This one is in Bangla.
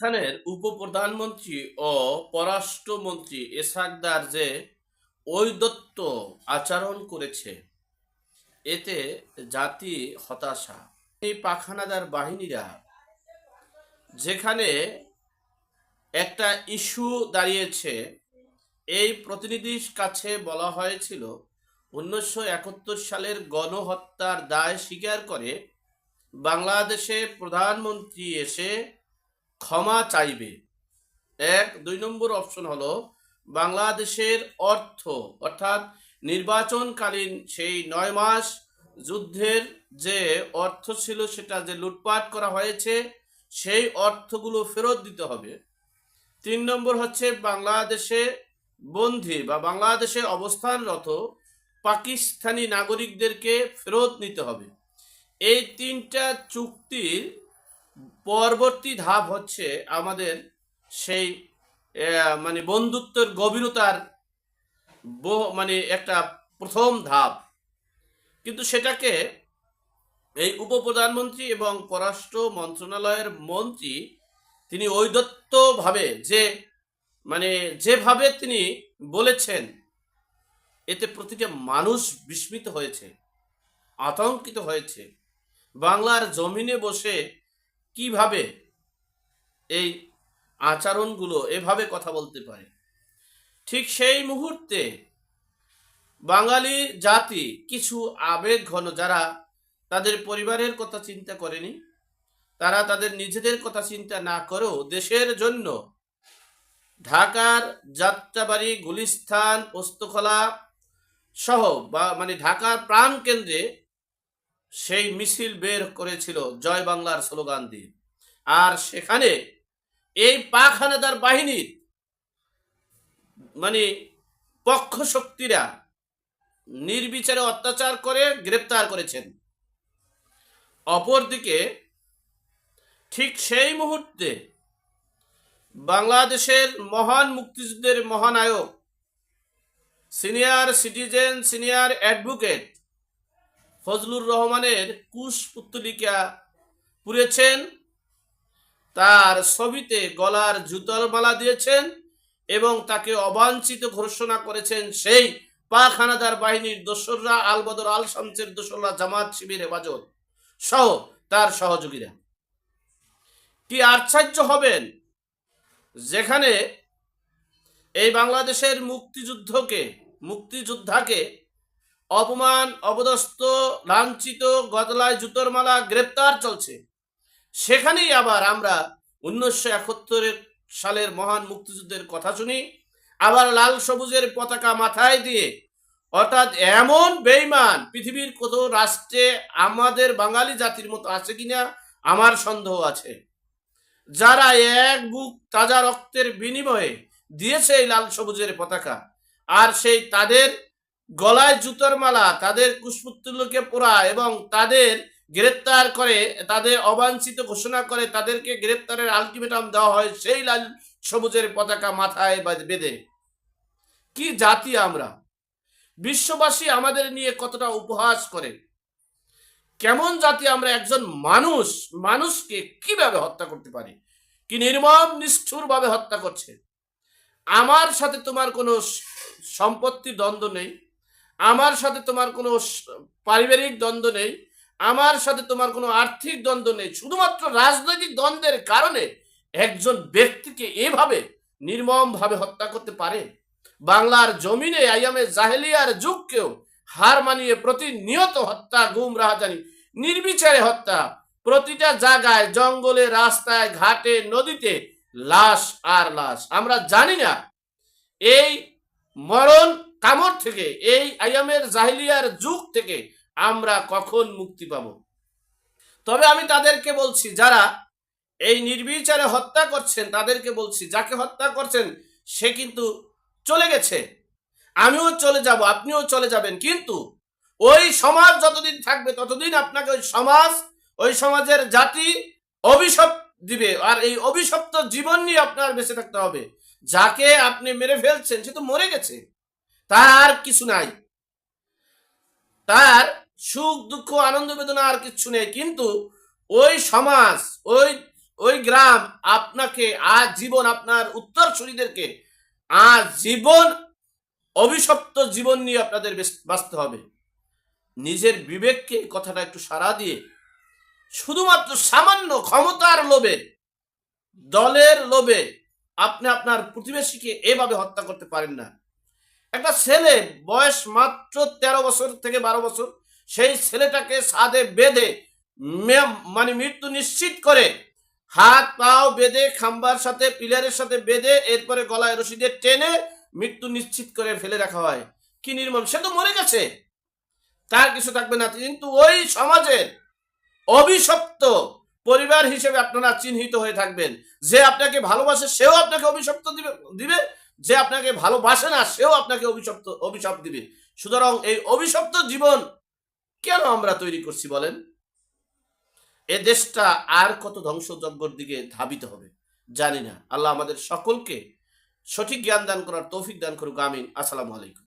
পাকিস্তানের উপপ্রধানমন্ত্রী ও পররাষ্ট্রমন্ত্রী এসাকদার যে ঔদত্ত আচরণ করেছে, এতে জাতি হতাশা। এই পাখানাদার বাহিনীরা যেখানে একটা ইস্যু দাঁড়িয়েছে, এই প্রতিনিধির কাছে বলা হয়েছিল, উনিশশো একাত্তর সালের গণহত্যার দায় স্বীকার করে বাংলাদেশে প্রধানমন্ত্রী এসে ক্ষমা চাইবে। এক, দুই নম্বর অপশন হলো বাংলাদেশের অর্থ, অর্থাৎ নির্বাচনকালীন সেই নয় মাস যুদ্ধের যে অর্থ ছিল সেটা যে লুটপাট করা হয়েছে, সেই অর্থগুলো ফেরত দিতে হবে। তিন নম্বর হচ্ছে বাংলাদেশে বন্দী বা বাংলাদেশে অবস্থানরত পাকিস্তানি নাগরিকদেরকে ফেরত নিতে হবে। এই তিনটা চুক্তির পরবর্তী ধাপ হচ্ছে আমাদের সেই মানে বন্ধুত্বের গভীরতার মানে একটা প্রথম ধাপ। কিন্তু সেটাকে এই উপপ্রধানমন্ত্রী এবং পররাষ্ট্র মন্ত্রণালয়ের মন্ত্রী তিনি ঔদত্তভাবে যে মানে যেভাবে তিনি বলেছেন, এতে প্রতিটা মানুষ বিস্মিত হয়েছে, আতঙ্কিত হয়েছে। বাংলার জমিনে বসে কীভাবে এই আচরণগুলো এভাবে কথা বলতে পারে? ঠিক সেই মুহূর্তে বাঙালি জাতি কিছু আবেগ ঘন যারা তাদের পরিবারের কথা চিন্তা করেনি, তারা তাদের নিজেদের কথা চিন্তা না করেও দেশের জন্য ঢাকার যাত্রাবাড়ি গুলিস্থান পোস্তখোলা সহ বা মানে ঢাকার প্রাণ কেন্দ্রে সেই মিছিল বের করেছিল জয় বাংলার স্লোগান দিয়ে। আর সেখানে এই পাক হানাদার বাহিনীর মানে পক্ষ শক্তিরা নির্বিচারে অত্যাচার করে, গ্রেপ্তার করেছেন। অপরদিকে ঠিক সেই মুহূর্তে বাংলাদেশের মহান মুক্তিযুদ্ধের মহানায়ক, senior citizen, senior advocate Fazlur রহমানের কুশ পুত্তলিকা পুড়েছেন, তার ছবিতে গলার জুতোর মালা দিয়েছেন এবং তাকে অবাঞ্ছিত ঘোষণা করেছেন সেই পাখানাদার বাহিনীর দোসররা, আলবদর আল শামসের দোসররা, জামাত শিবির, হেফাজত সহ তার সহযোগীরা। কি আশ্চর্য হবেন, যেখানে এই বাংলাদেশের মুক্তিযুদ্ধকে, মুক্তিযোদ্ধাকে অপমান অবদস্ত লাঞ্ছিত, গদলায় জুতোর মালা গ্রেপ্তার চলছে। সেখানেই আবার আমরা উনিশশো সালের মহান মুক্তিযুদ্ধের কথা শুনি, আবার লাল সবুজের পতাকা মাথায় দিয়ে। অর্থাৎ এমন বেইমান পৃথিবীর কত রাষ্ট্রে আমাদের বাঙালি জাতির মতো আছে কিনা আমার সন্দেহ আছে। যারা এক বুক তাজা রক্তের বিনিময়ে দিয়েছে এই লাল সবুজের পতাকা, আর সেই তাদের গলায় জুতোর মালা, তাদের কুশপুত্তুল্যকে পোড়া এবং তাদের গ্রেপ্তার করে, তাদের অবাঞ্ছিত ঘোষণা করে তাদেরকে গ্রেপ্তারের আলটিমেটাম দেওয়া হয় সেই লাল সবুজের পতাকা মাথায় বেঁধে। কি জাতি আমরা? বিশ্ববাসী আমাদের নিয়ে কতটা উপহাস করে? কেমন জাতি আমরা একজন মানুষ? মানুষকে কীভাবে হত্যা করতে পারি? কি নির্মম নিষ্ঠুর ভাবে হত্যা করছে? আমার সাথে তোমার কোনো স- সম্পত্তির দ্বন্দ্ব নেই? আমার সাথে তোমার কোনো পারিবারিক দ্বন্দ্ব নেই, আমার সাথে তোমার কোনো আর্থিক দ্বন্দ্ব নেই, শুধুমাত্র রাজনৈতিক দ্বন্দ্বের কারণে একজন ব্যক্তিকে এভাবে নির্মমভাবে হত্যা করতে পারে। বাংলার জমিনে আইয়ামে জাহেলিয়ার যুগকেও হার মানিয়ে প্রতিনিয়ত হত্যা, গুম, রাহাজানি, নির্বিচারে হত্যা, প্রতিটা জায়গায়, জঙ্গলে, রাস্তায়, ঘাটে, নদীতে লাশ আর লাশ। আমরা জানি না, এই মরণ কামড় থেকে, এই আইয়ামের জাহিলিয়ার যুগ থেকে আমরা কখন মুক্তি পাব? তবে আমি তাদেরকে বলছি, যারা এই নির্বিচারে হত্যা করছেন, তাদেরকে বলছি, যাকে হত্যা করছেন, সে কিন্তু চলে গেছে। আমিও চলে যাব, আপনিও চলে যাবেন, কিন্তু ওই সমাজ যতদিন থাকবে, ততদিন আপনাকে ওই সমাজ, ওই সমাজের জাতি অভিশাপ দিবে, আর এই অভিশপ্ত জীবন নিয়ে আপনার বেঁচে থাকতে হবে। যাকে আপনি মেরে ফেলছেন, সে তো মরে গেছে। তার কিছু নাই। তার সুখ, দুঃখ, আনন্দ, বেদনা আর কিছু নেই। কিন্তু ওই সমাজ, ওই ওই গ্রাম আপনাকে আজ জীবন, আপনার উত্তরসূরিদেরকে আজ জীবন, অভিশপ্ত জীবন নিয়ে আপনাদের বাঁচতে হবে। নিজের বিবেককে কথাটা একটু সাড়া দিয়ে শুধুমাত্র সামান্য ক্ষমতার লোভে, দলের লোভে আপনি আপনার প্রতিবেশীকে এভাবে হত্যা করতে পারেন না। একটা ছেলে, বয়স মাত্র তেরো বছর থেকে বারো বছর, সেই ছেলেটাকে সাদে বেঁধে মানে মৃত্যু নিশ্চিত করে, হাত, পাও বেঁধে, খাম্বার সাথে, পিলারের সাথে বেঁধে, এরপরে গলায় রশি দিয়ে টেনে মৃত্যু নিশ্চিত করে ফেলে রাখা হয়। কি নির্মম? সে তো মরে গেছে। তার কিছু থাকবে না। কিন্তু ওই সমাজের অভিশপ্ত পরিবার হিসেবে আপনারা চিহ্নিত হয়ে থাকবেন। যে আপনাকে ভালোবাসে, সেও আপনাকে অভিশপ্ত দিবে দিবে। যে আপনাকে ভালোবাসে না, সেও আপনাকে অভিশপ্ত, অভিশাপ দিবে। সুতরাং এই অভিশপ্ত জীবন কেন আমরা তৈরি করছি বলেন? এ দেশটা আর কত ধ্বংসযজ্ঞর দিকে ধাবিত হবে, জানি না। আল্লাহ আমাদের সকলকে সঠিক জ্ঞান দান করার তৌফিক দান করুক, আমিন। আসসালামু আলাইকুম।